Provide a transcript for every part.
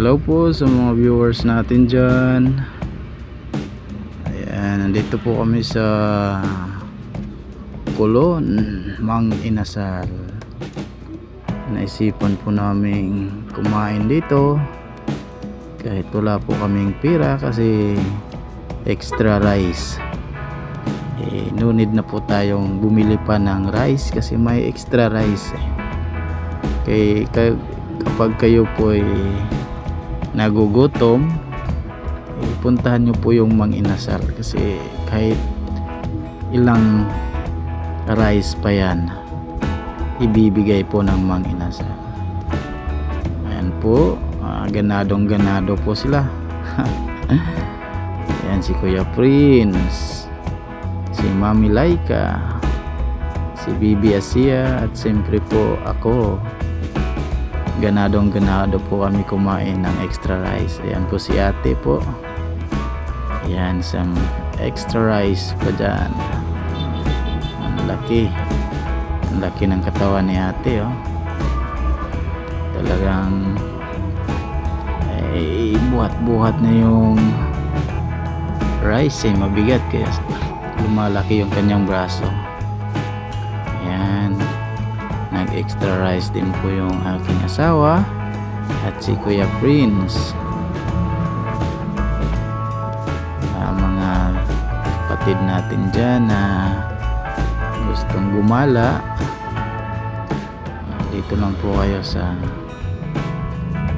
Hello po sa mga viewers natin dyan. Ayan, nandito po kami sa Kulon, Mang Inasal. Naisipan po namin kumain dito Kahit wala po kaming pira kasi extra rice. Eh, no need na po tayong bumili pa ng rice kasi may extra rice eh. Kay, kay, kapag kayo po ay nagugutom. Puntahan nyo po yung Mang Inasal kasi kahit ilang rice pa yan ibibigay po ng Mang Inasal ayan po ah, ganadong ganado po sila. Ayan si Kuya Prince si Mami Laika si Bibi Asia at siyempre po ako ganadong ganado po kami kumain ng extra rice. Ayan po si ate po. Ayan some extra rice pa dyan. Ang laki. Ang laki ng katawan ni ate oh. Talagang eh, buhat-buhat na yung rice eh. Mabigat kaya lumalaki yung kanyang braso nag extra rice din po yung aking asawa at si Kuya Prince. Ah, mga kapatid natin dyan na gustong gumala Ah, dito lang po kayo sa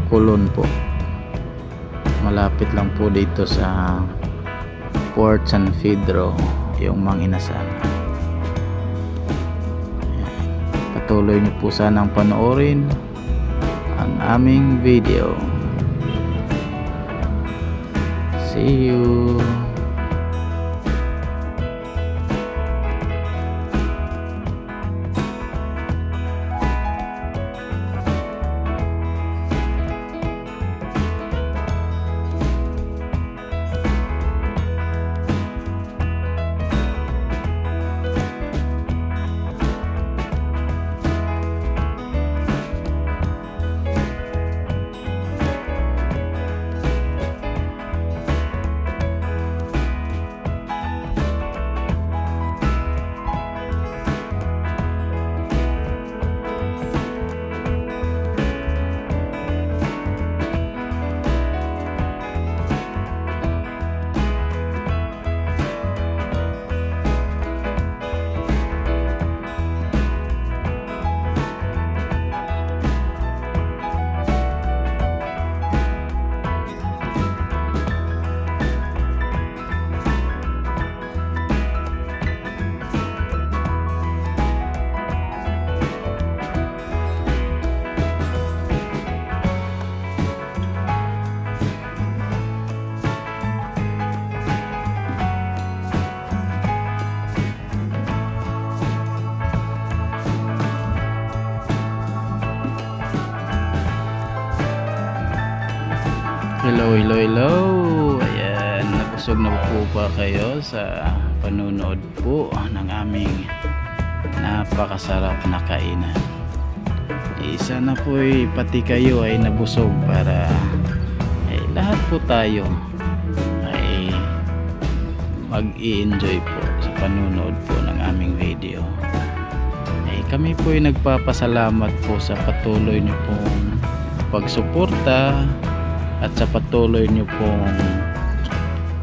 Kulon po. Malapit lang po dito sa Port San Pedro yung Mang Inasal patuloy niyo po sanang panoorin ang aming video. See you Hello, hello, hello. Ayan, nabusog na po ba kayo sa panunood po ng aming napakasarap na kainan. Eh, sana po ay pati kayo ay nabusog para eh, lahat po tayo ay mag-i-enjoy po sa panunood po ng aming video. Eh, kami po ay nagpapasalamat po sa patuloy niyo pong pagsuporta at sa patuloy nyo pong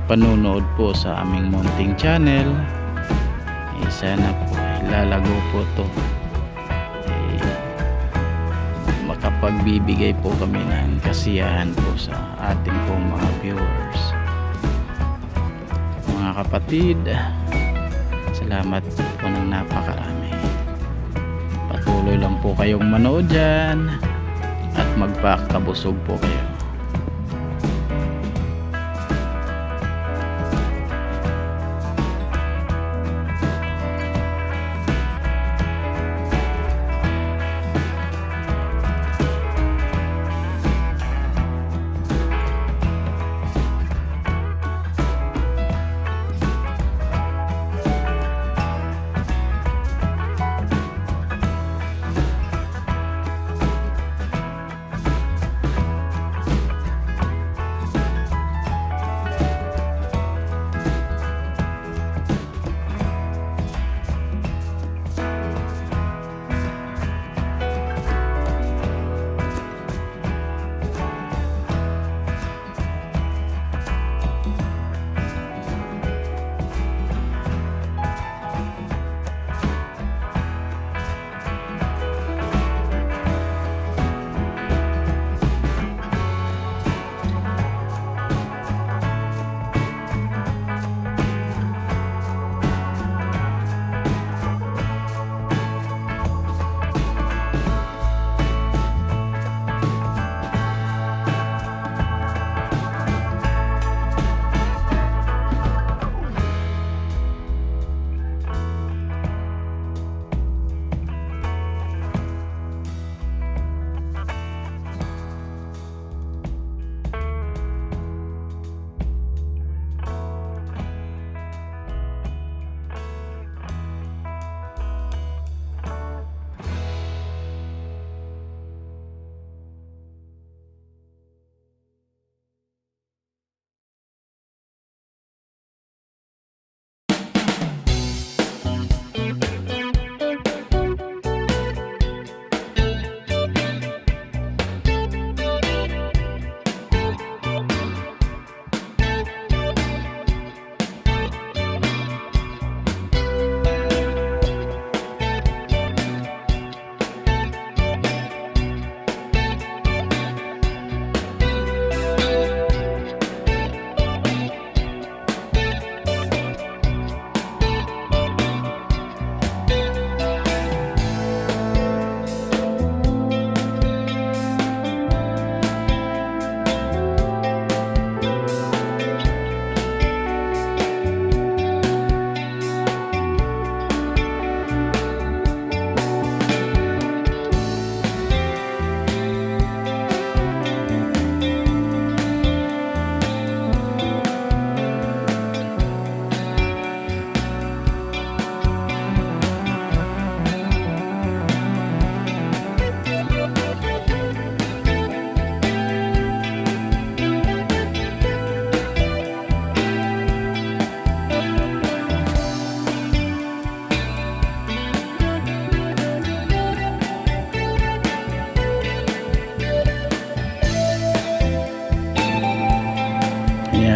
panunood po sa aming munting channel eh, sana po ay lalago po to. Eh, makapagbibigay po kami ng kasiyahan po sa ating pong mga viewers. Mga kapatid salamat po ng napakarami. Patuloy lang po kayong manood dyan at magpakabusog po kayo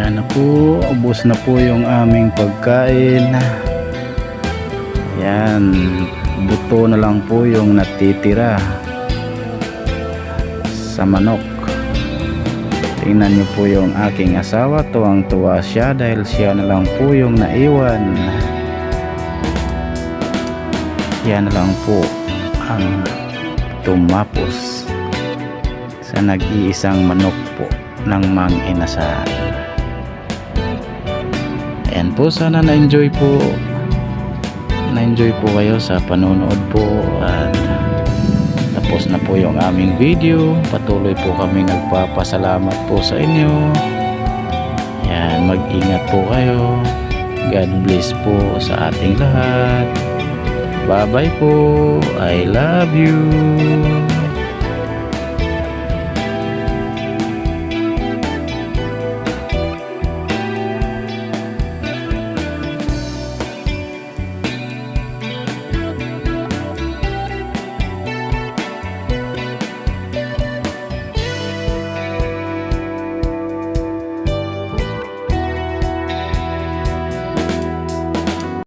Yan na po, ubos na po yung aming pagkain. Yan, buto na lang po yung natitira sa manok. Tingnan niyo po yung aking asawa, tuwang-tuwa siya dahil siya na lang po yung naiwan. Yan na lang po ang tumapos sa nag-iisang manok po ng mang inasal. Ayan po, sana na-enjoy po. Na-enjoy po kayo sa panonood po. At tapos na po yung aming video. Patuloy po kami nagpapasalamat po sa inyo. Yan mag-ingat po kayo. God bless po sa ating lahat. Bye bye po. I love you